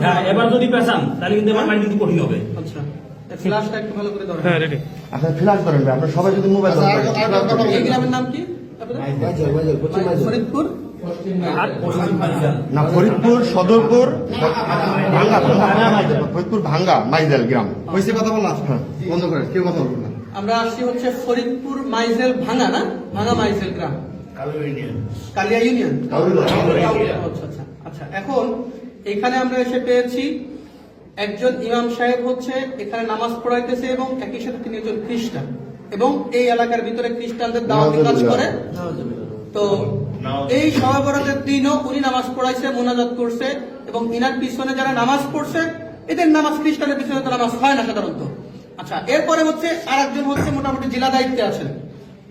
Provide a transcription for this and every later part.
হ্যাঁ এবার যদি পেছান তাহলে কিন্তু এবার মাইন্ড কিন্তু কঠিন হবে। আচ্ছা ফ্ল্যাশটা একটু ভালো করে ধরেন। হ্যাঁ রেডি আপনার ফ্ল্যাশ ধরেন ভাই আপনার সবাই যদি মোবাইল ধরেন আর- আর- আর- এই গ্রামের নাম কি? ফরিদপুর? আর পশ্চিম পাকিস্তান না ফরিদপুর সদরপুর ভাঙ্গা ভাঙ্গা মাইজেল। ফরিদপুর ভাঙ্গা মাইজেল গ্রাম। হয়েছে কথা বললাম? বন্ধ করে কেউ কথা বলব না। আমরা আসছি হচ্ছে ফরিদপুর মাইজেল ভাঙা না? ভাঙা মাইজেল গ্রাম। কালিয়া ইউনিয়ন। আচ্ছা আচ্ছা আচ্ছা। এখন এখানে আমরা এসে পেয়েছি একজন ইমাম সাহেব হচ্ছে এখানে নামাজ পড়াইতেছে এবং একই সাথে তিনি একজন খ্রিস্টান। এবং এই এলাকার ভিতরে খ্রিস্টানদের দাওয়াতি কাজ করে। তো এই সহবরাতের দিনও উনি নামাজ পড়াইছে মোনাজাত করছে এবং ইনার পিছনে যারা নামাজ পড়ছে এদের নামাজ খ্রিস্টানের পিছনে তো নামাজ হয় না সাধারণত। আচ্ছা এরপরে হচ্ছে আর একজন হচ্ছে মোটামুটি জেলা দায়িত্বে আছেন।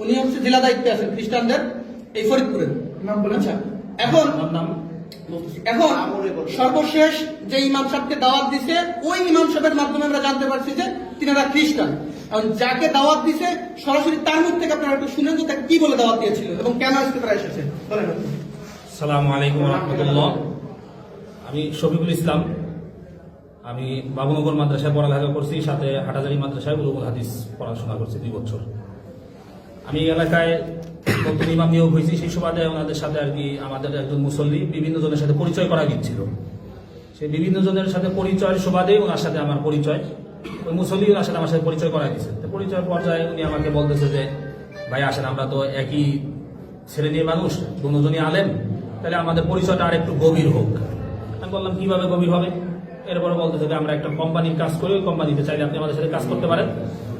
উনি হচ্ছে জেলা দায়িত্বে আছেন খ্রিস্টানদের এই ফরিদপুরের। আচ্ছা এখন নাম? এখন সর্বশেষ যে ইমাম সাহেবকে দাওয়াত দিছে ওই ইমাম সাহেবের মাধ্যমে আমরা জানতে পারছি যে তিনারা খ্রিস্টান। এখন যাকে দাওয়াত দিছে সরাসরি তার মুখ থেকে আপনারা একটু শুনেন যে তাকে কি বলে দাওয়াত দিয়েছিল এবং কেন আজকে তারা এসেছে। সালাম আলাইকুম রহমতুল্লাহ। আমি শফিকুল ইসলাম। আমি বাবুনগর মাদ্রাসায় পড়ালেখা করছি সাথে হাটাজারি মাদ্রাসায় উলুমুল হাদিস পড়াশোনা করছি দুই বছর। আমি এলাকায় নতুন ইমাম নিয়োগ হয়েছি সেই সুবাদে ওনাদের সাথে আর কি আমাদের একজন মুসল্লি বিভিন্ন জনের সাথে পরিচয় করা দিচ্ছিল সেই বিভিন্ন জনের সাথে পরিচয়ের সুবাদে ওনার সাথে আমার পরিচয়। ওই মুসল্লি ওনার সাথে আমার সাথে পরিচয় করা দিচ্ছে তো পরিচয় পর্যায়ে উনি আমাকে বলতেছে যে, ভাই, আসেন, আমরা তো একই শ্রেণির মানুষ, দুজনই আলেম। তাহলে আমাদের পরিচয়টা আর একটু গভীর হোক। আমি বললাম, কীভাবে গভীর হবে? এরপরে বলতেছে যে, আমরা একটা কোম্পানির কাজ করি, ওই কোম্পানিতে চাইলে আপনি আমাদের সাথে কাজ করতে পারেন।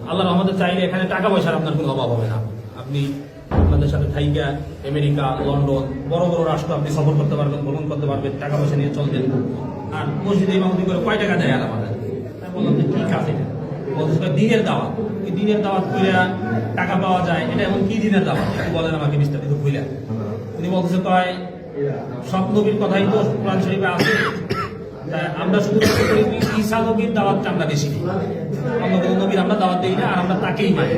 আল্লাহ রহমতে চাইলে এখানে টাকা পয়সার আপনার কোনো অভাব হবে না। আপনি আপনাদের সাথে থাইকা আমেরিকা লন্ডন বড় বড় রাষ্ট্র আপনি সফর করতে পারবেন ভ্রমণ করতে পারবেন টাকা পয়সা নিয়ে চলবেন। আর মসজিদে ইমামতি করে কয় টাকা দেয় আর আমাদের আমি বললাম যে ঠিক আছে। ভাই, দিনের দাওয়াত। এই দিনের দাওয়াত করে টাকা পাওয়া যায়। এটা এমন কি দিনের দাওয়াত? একটু বলেন আমাকে বিস্তারিত খুলে উনি বলতেছে কয় সব নবীর কথাই তো কোরআন শরীফে আছে। আমরা শুধু ঈসা নবীর দাওয়াতটা আমরা বেশি অন্য কোনো নবীর আমরা দাওয়াত দিই না আর আমরা তাকেই মানি।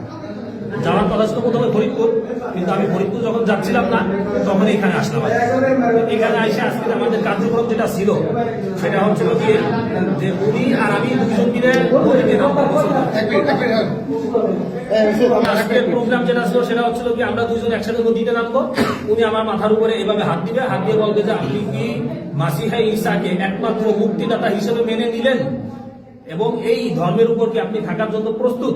যাওয়ার কথা ছিল প্রথমে ফরিদপুর, কিন্তু আমি ফরিদপুর যখন যাচ্ছিলাম না, তখন এখানে আসলাম এখানে এসে আজকে আমাদের কার্যক্রম যেটা ছিল, সেটা হচ্ছিল কি, যে উনি আর আমি দুজন মিলে। আজকের প্রোগ্রাম যেটা ছিল, সেটা হচ্ছিল কি, আমরা দুজন একসাথে নদীতে নামবো, উনি আমার মাথার উপরে এভাবে হাত দিবে, হাত দিয়ে বলবে যে, আপনি কি মাসিহা ঈসাকে একমাত্র মুক্তিদাতা হিসেবে মেনে নিলেন এবং এই ধর্মের উপর কি আপনি থাকার জন্য প্রস্তুত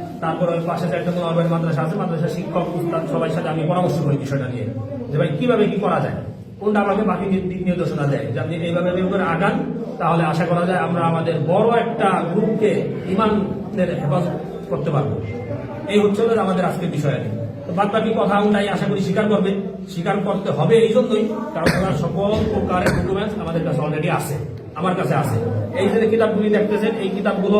তারপরে ওই পাশে একটা মোনাওয়ার মাদ্রাসা আছে মাদ্রাসা শিক্ষক, উস্তাদ, সবাই সাথে আমি পরামর্শ করি বিষয়টা নিয়ে, যে ভাই কীভাবে কি করা যায়? কোনটা আমাকে বাকি দিক নির্দেশনা দেয়? যে আপনি এইভাবে করে আগান, তাহলে আশা করা যায় আমরা আমাদের বড় একটা গ্রুপকে ইমানের হেফাজত করতে পারব। এই হচ্ছে আমাদের আজকের বিষয় আর। তো বাদ বাকি কথা তাই আশা করি স্বীকার করবে। স্বীকার করতে হবে এই জন্যই, কারণ ওনার সকল প্রকারের ডকুমেন্টস আমাদের কাছে অলরেডি আছে, আমার কাছে আছে। এই যে কিতাবগুলি দেখতেছেন, এই কিতাবগুলো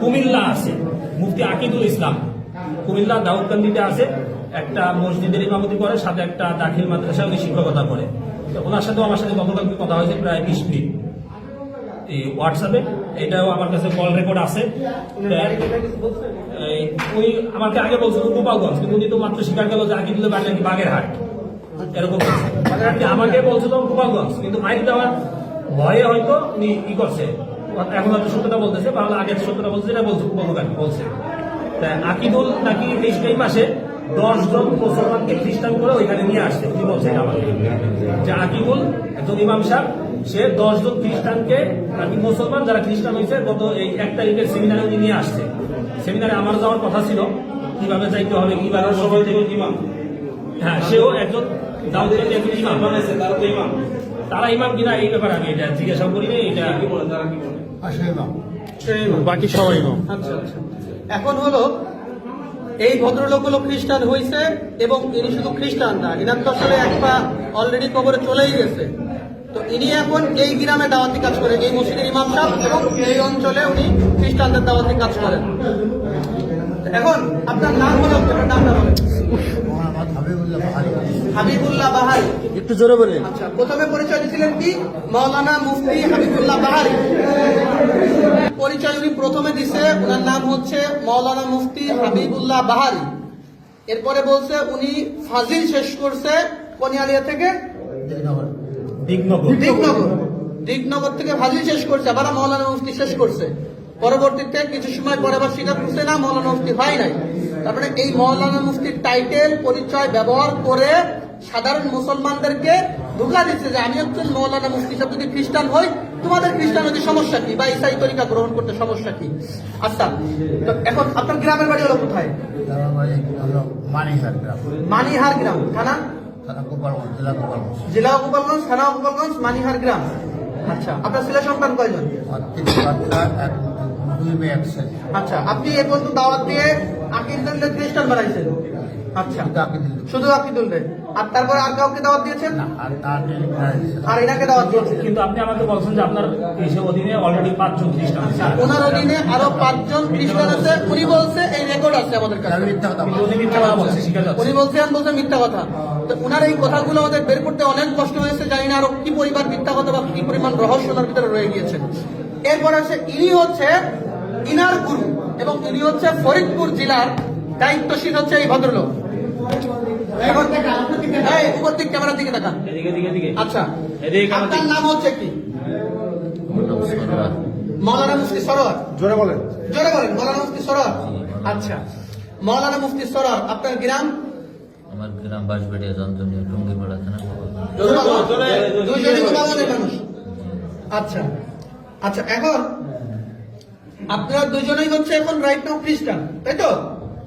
কুমিল্লা আছে মুফতি আকিদুল ইসলাম। কুমিল্লা দাউদকান্দিতে আছে একটা মসজিদের ইমামতি করে সাথে একটা দাখিল মাদ্রাসায় উনি শিক্ষকতা করে। তো ওনার সাথেও আমার সাথে গতকালকে কথা হয়েছে প্রায় বিশ মিনিট। এই হোয়াটসঅ্যাপে এটাও আমার কাছে কল রেকর্ড আছে। এই, উনি আমাকে আগে বলছিল গোপালগঞ্জ কিন্তু উনি তো মাত্র স্বীকার গেল যে আগে দিলে বাড়ি বাগেরহাট। এরকম বলছে। আমাকে বলছিল গোপালগঞ্জ কিন্তু মাইক দেওয়ার ভয়ে হয়তো উনি ই করছে। এখন হয়তো সত্যতা বলতেছে তাহলে আগে সত্যতা বলছে এটা বলছে আর বলছে তা আকিদুল নাকি এই মাসে দশ জন মুসলমানকে খ্রিস্টান করে ওইখানে নিয়ে আসছে উনি বলছে এটা আমাকে যে আকিবুল একজন ইমাম সাহেব সে দশ জন খ্রিস্টানকে নাকি মুসলমান যারা খ্রিস্টান হয়েছে গত এই এক তারিখের সেমিনারে উনি নিয়ে আসছে সেমিনারে আমার যাওয়ার কথা ছিল কীভাবে যাইতে হবে কীভাবে সবাই থেকে ইমাম হ্যাঁ সেও একজন দাউদের একজন ইমাম ইমাম তারা ইমাম কিনা এই ব্যাপারে আমি এটা জিজ্ঞাসা করি না এটা কি বলে তারা কি বলে? বাকি সবাই আচ্ছা আচ্ছা। এখন হলো এই ভদ্রলোক হলো খ্রিস্টান হয়েছে এবং ইনি শুধু খ্রিস্টান না ইনার তো আসলে একটা অলরেডি কবরে চলেই গেছে। তো ইনি এখন এই গ্রামে দাওয়াতি কাজ করে এই মসজিদের ইমাম সাহেব এবং এই অঞ্চলে উনি খ্রিস্টানদের দাওয়াতি কাজ করেন। এখন আপনার নাম হলো আপনার নামটা বলেন। হাবিবুল্লাহ বাহারি। একটু জোরে বলেন আচ্ছা প্রথমে পরিচয় দিয়েছিলেন কি? মাওলানা মুফতি হাবিবুল্লাহ বাহারি। পরিচয় উনি প্রথমে দিছে ওনার নাম হচ্ছে মাওলানা মুফতি হাবিবুল্লাহ বাহারি। এরপরে বলছে উনি ফাজিল শেষ করছে কনিয়ালিয়া থেকে দিগনগর। দিগনগর। দিগনগর থেকে ফাজিল শেষ করছে আবার মাওলানা মুফতি শেষ করছে। পরবর্তীতে কিছু সময় পরে আবার স্বীকার করছে না মৌলানা মুফতি হয় নাই। তারপরে এই মৌলানা মুফতির টাইটেল পরিচয় ব্যবহার করে সাধারণ মুসলমানদেরকে ধোকা দিচ্ছে যে আমি একজন মৌলানা মুফতি সব যদি খ্রিস্টান হই তোমাদের খ্রিস্টান হতে সমস্যা কি? বা ইসাই তরিকা গ্রহণ করতে সমস্যা কি? আচ্ছা তো এখন আপনার গ্রামের বাড়ি হলো কোথায়? মানিহার গ্রাম। মানিহার গ্রাম। থানা? জেলা গোপালগঞ্জ। থানা গোপালগঞ্জ মানিহার গ্রাম। আচ্ছা আপনার ছেলে সন্তান কয়জন? আচ্ছা আপনি এ পর্যন্ত দাওয়াত দিয়ে আকিদুল্লাহ খ্রিস্টান বানাইছেন আচ্ছা শুধু আকিদুল আর তারপরে আর কাউকে দাওয়াত দিয়েছেন? আর তার আর এনাকে দাওয়াত দিয়েছেন? কিন্তু আপনি আমাকে বলছেন যে আপনার এসে অধীনে অলরেডি পাঁচজন খ্রিস্টান আছে। ওনার অধীনে আরও পাঁচজন খ্রিস্টান আছে। উনি বলছে এই রেকর্ড আছে আমাদের কাছে। মিথ্যা কথা উনি মিথ্যা কথা বলছে স্বীকার যাচ্ছে। উনি বলছে মিথ্যা কথা। তো উনার এই কথাগুলো আমাদের বের করতে অনেক কষ্ট হয়েছে। জানি না আরও কি পরিমাণ মিথ্যা কথা বা কি পরিমাণ রহস্য ওনার ভিতরে রয়ে গিয়েছে। এরপর আছে ইনি হচ্ছে ইনার গুরু। এবং ইনি হচ্ছে ফরিদপুর জেলার দায়িত্বশীল হচ্ছে এই ভদ্রলোক। উপর দিক ক্যামেরার দিকে এদিকে আচ্ছা। আপনার নাম হচ্ছে কি? মৌলানা মুফতি সরোয়ার। জোরে বলেন। জোরে বলেন মৌলানা মুফতি সরোয়ার। আচ্ছা। মৌলানা মুফতি সরোয়ার আপনার গ্রাম আমার গ্রাম বাঁশবেড়িয়া যন্ত্রণীয় টুঙ্গিপাড়া থানা দুইজনই মানুষ। আচ্ছা। আচ্ছা এখন আপনারা দুজনেই হচ্ছে এখন রাইট নাও খ্রিস্টান তাই তো?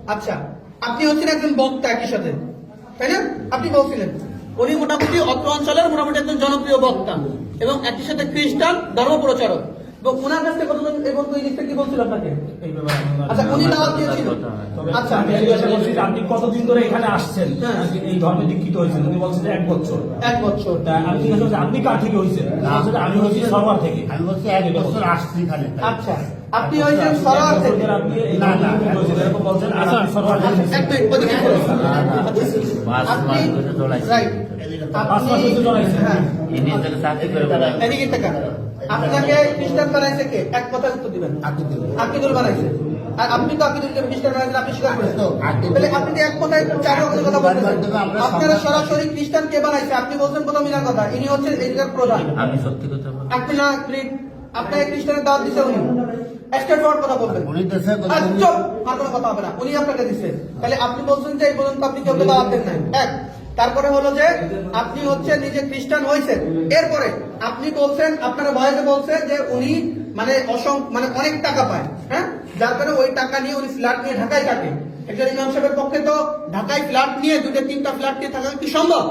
আচ্ছা আপনি হচ্ছেন একজন বক্তা একই সাথে, তাই না? আপনি বলছিলেন, উনি মোটামুটি অত্র অঞ্চলের মোটামুটি একজন জনপ্রিয় বক্তা এবং একই সাথে খ্রিস্টান ধর্ম প্রচারক এবং ওনার কাছে কতজন এবং কি বলছিল আপনাকে এই ব্যাপারে আচ্ছা উনি দাওয়াত দিয়েছিল আচ্ছা আমি জিজ্ঞাসা করছি আপনি কতদিন ধরে এখানে আসছেন হ্যাঁ। এই ধর্মে দীক্ষিত হয়েছেন উনি বলছেন এক বছর এক বছর তা আমি জিজ্ঞাসা করছি আপনি কার থেকে হয়েছেন আমি হয়েছি সরবার থেকে আমি বলছি এক বছর আসছি এখানে আচ্ছা আপনি হয়েছেন সরোয়ার থেকে আপনি আপনাকে খ্রিস্টান বানাইছে কে? এক কথা উত্তর দিবেন। আকিদুল। আকিদুল বানাইছে। আর আপনি তো আকিদুলকে খ্রিস্টান বানাইছেন আপনি স্বীকার তো তাহলে আপনি এক কথায় চার রকমের কথা আপনারা সরাসরি খ্রিস্টান কে বানাইছে? আপনি বলছেন প্রথম ইনার কথা ইনি হচ্ছেন এদিকের প্রধান। আমি সত্যি কথা বলি আপনি না প্লিজ আপনাকে খ্রিস্টানের দাওয়াত দিছে উনি। কথা বলবেন। উনি দেশে আর কোনো কথা হবে না। উনি আপনাকে দিচ্ছে তাহলে আপনি বলছেন যে এই পর্যন্ত আপনি কেউ দাওয়াত দেন নাই। এক। তারপরে হলো যে আপনি হচ্ছে নিজে খ্রিস্টান হয়েছেন। এরপরে আপনি বলছেন আপনারা ভয়েতে বলছেন যে উনি মানে অসং মানে অনেক টাকা পায় হ্যাঁ? যার কারণে ওই টাকা নিয়ে উনি ফ্ল্যাট নিয়ে ঢাকায় থাকে। একজন ইমাম সাহেবের পক্ষে তো ঢাকায় ফ্ল্যাট নিয়ে দুটো তিনটা ফ্ল্যাট নিয়ে থাকা কি সম্ভব?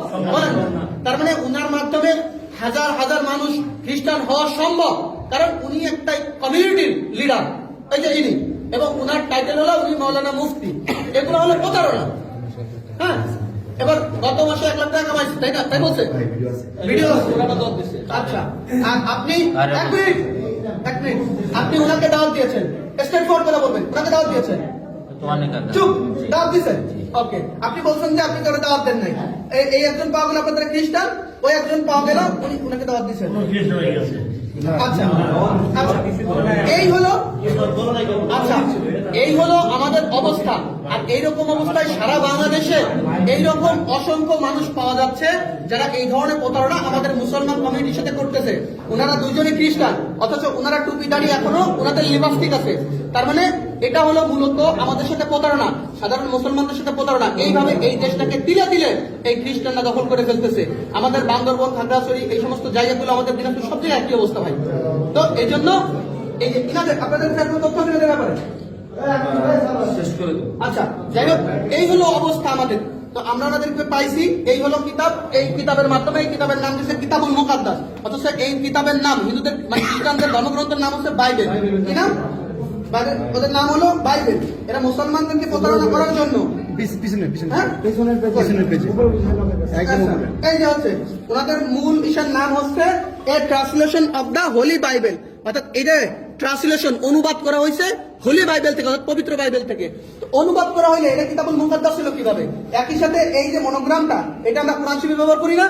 তার মানে উনার মাধ্যমে হাজার হাজার মানুষ খ্রিস্টান হওয়া সম্ভব। কারণ উনি একটা কমিউনিটির লিডার এই যে ইনি। এবং উনার টাইটেল হলো উনি মৌলানা মুফতি। এগুলো হলো প্রতারণা। হ্যাঁ? এবার গত মাসে এক লাখ টাকা কামাইছে তাই না? তাই বলছে? ভিডিও আছে। আচ্ছা আর আপনি এক মিনিট এক মিনিট। আপনি ওনাকে দাওয়াত দিয়েছেন। স্টেট ফোর করে বলবেন। ওনাকে দাওয়াত দিয়েছেন। তো চুপ দাওয়াত দিয়েছেন। ওকে আপনি বলছেন যে আপনি কারও দাওয়াত দেন নাই। এই এই একজন পাওয়া গেল আপনাদের খ্রিস্টান ওই একজন পাওয়া গেল উনি ওনাকে দাওয়াত দিয়েছেন। আচ্ছা। আচ্ছা। এই হলো আচ্ছা। এই হলো আমাদের অবস্থা। আর এইরকম অবস্থায় সারা বাংলাদেশে এইরকম অসংখ্য মানুষ পাওয়া যাচ্ছে যারা এই ধরনের প্রতারণা আমাদের মুসলমান কমিউনিটির সাথে করতেছে। ওনারা দুজনে খ্রিস্টান, অথচ ওনারা টুপি দাঁড়িয়ে এখনও ওনাদের লিবাস্টিক আছে। তার মানে এটা হলো মূলত আমাদের সাথে প্রতারণা। সাধারণ মুসলমানদের সাথে প্রতারণা। এইভাবে এই দেশটাকে তিলে তিলে এই খ্রিস্টানরা দখল করে ফেলতেছে। আমাদের বান্দরবন খাগড়াছড়ি এই সমস্ত জায়গাগুলো আমাদের দিনাজপুর সব জায়গায় একই অবস্থা ভাই। তো এই জন্য এই যে ইনাদের আপনাদের তথ্য আছে এনাদের ব্যাপারে? আচ্ছা যাই হোক এই হলো অবস্থা আমাদের। তো আমরা ওনাদেরকে পাইছি এই হলো কিতাব। এই কিতাবের মাধ্যমে এই কিতাবের নাম দিচ্ছে কিতাবুল মুকাদ্দাস। অথচ এই কিতাবের নাম হিন্দুদের মানে খ্রিস্টানদের ধর্মগ্রন্থের নাম হচ্ছে বাইবেল। কি নাম? ওদের নাম হলো বাইবেল। এরা মুসলমানদেরকে প্রতারণা করার জন্য। পিছনে পিছনে পিছনের পেজে। একদম এই যে হচ্ছে ওনাদের মূল নাম হচ্ছে a translation of the holy Bible. অর্থাৎ ট্রান্সলেশন অনুবাদ করা হয়েছে হোলি বাইবেল থেকে অর্থাৎ পবিত্র বাইবেল থেকে। তো অনুবাদ করা হইলে এটা কিতাবুল মুকাদ্দাস ছিল কীভাবে? একই সাথে এই যে মনোগ্রামটা এটা আমরা কোরআন শিবির ব্যবহার করি না?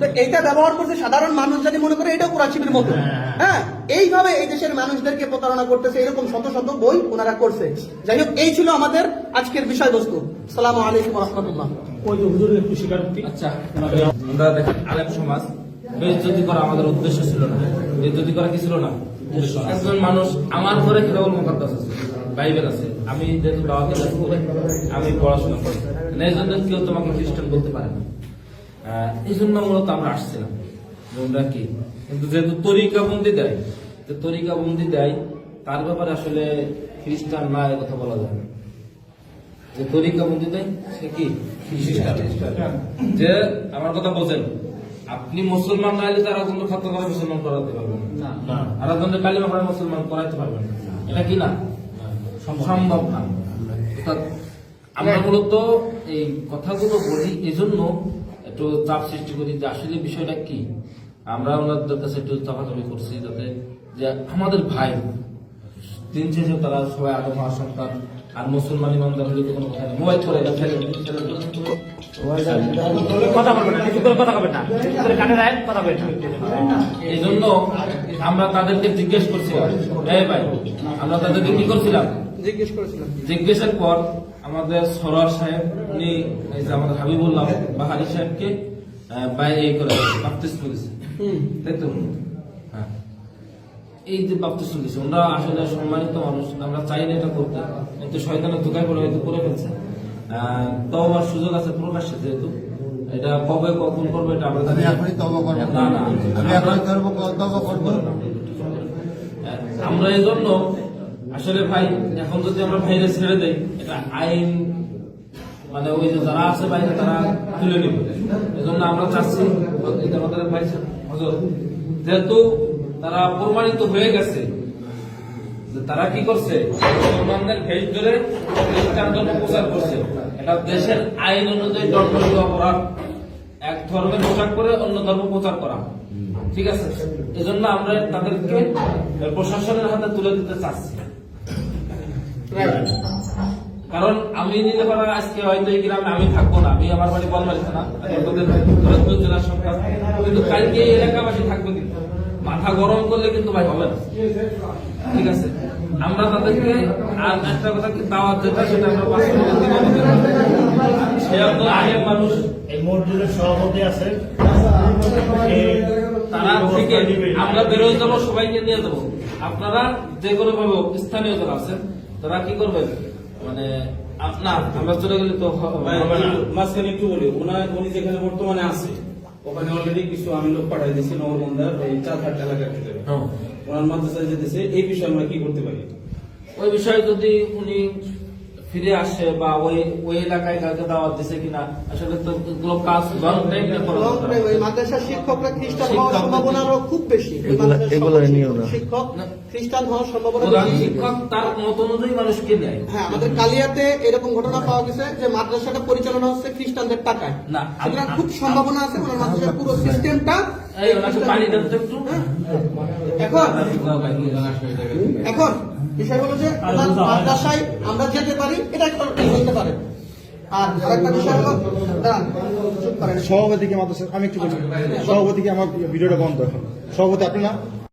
তো এইটা ব্যবহার করছে সাধারণ মানুষ যদি মনে করে এটাও কোরআন শিবির মতো। হ্যাঁ। এইভাবে এই দেশের মানুষদেরকে প্রতারণা করতেছে এরকম শত শত বই ওনারা করছে। যাই হোক এই ছিল আমাদের আজকের বিষয়বস্তু। সালাম আলাইকুম রহমতুল্লাহ। আচ্ছা। আমরা দেখেন আলেম সমাজ বেজ্জতি করা আমাদের উদ্দেশ্য ছিল না বেজ্জতি করা কি ছিল না? একজন মানুষ আমার ঘরে খেলাবল মোকাদ্দাস আছে বাইবেল আছে আমি যেহেতু বাবাকে আমি পড়াশোনা করি। মানে এই জন্য কেউ তোমাকে খ্রিস্টান বলতে পারে না। এই জন্য মূলত আমরা আসছিলাম। যে কি কিন্তু যেহেতু তরিকা বন্দি দেয় যে তরিকা বন্দি দেয় তার ব্যাপারে আসলে খ্রিস্টান না এ কথা বলা যায় না। যে তরিকা বন্দি দেয় সে কি? খ্রিস্টান। যে আমার কথা বলছেন আপনি মুসলমান না হলে তারা কিন্তু খত্ম করে মুসলমান করাতে পারবেন না। আর জন্য কালিমা করে মুসলমান করাতে পারবেন না। এটা কি না। সম্ভব না। অর্থাৎ আমরা মূলত এই কথাগুলো বলি এজন্য একটু চাপ সৃষ্টি করি যে আসলে বিষয়টা কি? আমরা ওনাদের কাছে একটু চাপাচাপি করছি যাতে যে আমাদের ভাই, দিন শেষে তারা সবাই আদম হওয়ার সন্তান আর মুসলমান ইমানদার হলে কোনো কথা নেই। মোবাইল করে। কথা বলবেন না। এই জন্য আমরা তাদেরকে জিজ্ঞেস করছিলাম, এই ভাই, আমরা তাদেরকে কি করছিলাম? জিজ্ঞেস করেছিলাম জিজ্ঞেসের পর আমাদের সরোয়ার সাহেব উনি আমাদের হাবিবুল্লাহ বাহারি সাহেবকে বাইরে এই করে দিয়েছে তাই তো? হ্যাঁ। এই যে আসলে সম্মানিত মানুষ আমরা চাই না এটা করতে। কিন্তু শয়তানের দোকায় পড়ে হয়তো করে ফেলছে। আহ, তো আমার সুযোগ আছে প্রকাশ্যে যেহেতু। এটা কবে কখন করবে এটা আমরা আমি এখনই তবা করব। না না আমি এখনই তবা করব। আমরা এই জন্য আসলে ভাই, এখন যদি আমরা ভাইরে ছেড়ে দেই, এটা আইন মানে ওই যে যারা আছে বাইরে তারা তুলে নিবে। এজন্য আমরা চাচ্ছি আমাদের ভাই হজর যেহেতু তারা প্রমাণিত হয়ে গেছে তারা কি করছে, মুসলমানদের ভেজ ধরে খ্রিস্টান ধর্ম প্রচার করছে। এটা দেশের আইন অনুযায়ী দণ্ডনীয় অপরাধ। এক ধর্মের পোশাক করে অন্য ধর্ম প্রচার করা। ঠিক আছে? এজন্য আমরা তাদেরকে প্রশাসনের হাতে তুলে দিতে চাচ্ছি। কারণ আমি নিতে পারা আজকে হয়তো এই গ্রামে আমি থাকব না আমি আমার বাড়ি বলমারি থানা তোদের জেলার সরকার কিন্তু কালকে এলাকাবাসী থাকবে কিন্তু। মাথা গরম করলে কিন্তু ভাই হবে না। ঠিক আছে? আমরা তাদেরকে আর একটা কথা কি দাওয়াত যেটা সেটা আমরা সে আপনার আগের মানুষ। এই মসজিদের সভাপতি আছে। তারা থেকে আমরা বেরোয় যাব সবাইকে নিয়ে যাব। আপনারা যে কোনো ভাবে স্থানীয় যারা আছেন তারা কি করবেন? মানে আপনার আমরা চলে গেলে তো হবে না। একটু মাঝখানে একটু বলি ওনার উনি যেখানে বর্তমানে আছে ওখানে অলরেডি কিছু আমি লোক পাঠাই দিয়েছি নববন্ধার ওই চার হাট এলাকার থেকে হ্যাঁ। ওনার মাদ্রাসায় যেতেছে এই বিষয়ে আমরা কি করতে পারি? ওই বিষয়ে যদি উনি ফিরে আসে বা ওই ওই এলাকায় কাউকে দাওয়াত দিছে কিনা আসলে তো এগুলো কাজ লং টাইম লং টাইম ওই মাদ্রাসার শিক্ষকরা খ্রিস্টান হওয়ার সম্ভাবনা আরও খুব বেশি। এগুলা- মাদ্রাসার এগুলা সকল নিও না। শিক্ষক খ্রিস্টান হওয়ার সম্ভাবনা শিক্ষক তার মত অনুযায়ী মানুষকে দেয়। হ্যাঁ আমাদের কালিয়াতে এরকম ঘটনা পাওয়া গেছে যে মাদ্রাসাটা পরিচালনা হচ্ছে খ্রিস্টানদের টাকায়। না, সুতরাং খুব সম্ভাবনা আছে ওনার মাদ্রাসার পুরো সিস্টেমটা এই পানি দেন একটু। এখন এখন বিষয় হলো যে মাদ্রাসায় আমরা যেতে পারি এটা একটা হতে পারে আর আরেকটা বিষয় হলো দাঁড়ান সভাপতিকে মাদ্রাসা আমি একটু বলি। সভাপতিকে আমার ভিডিওটা বন্ধ এখন? সভাপতি আপনি না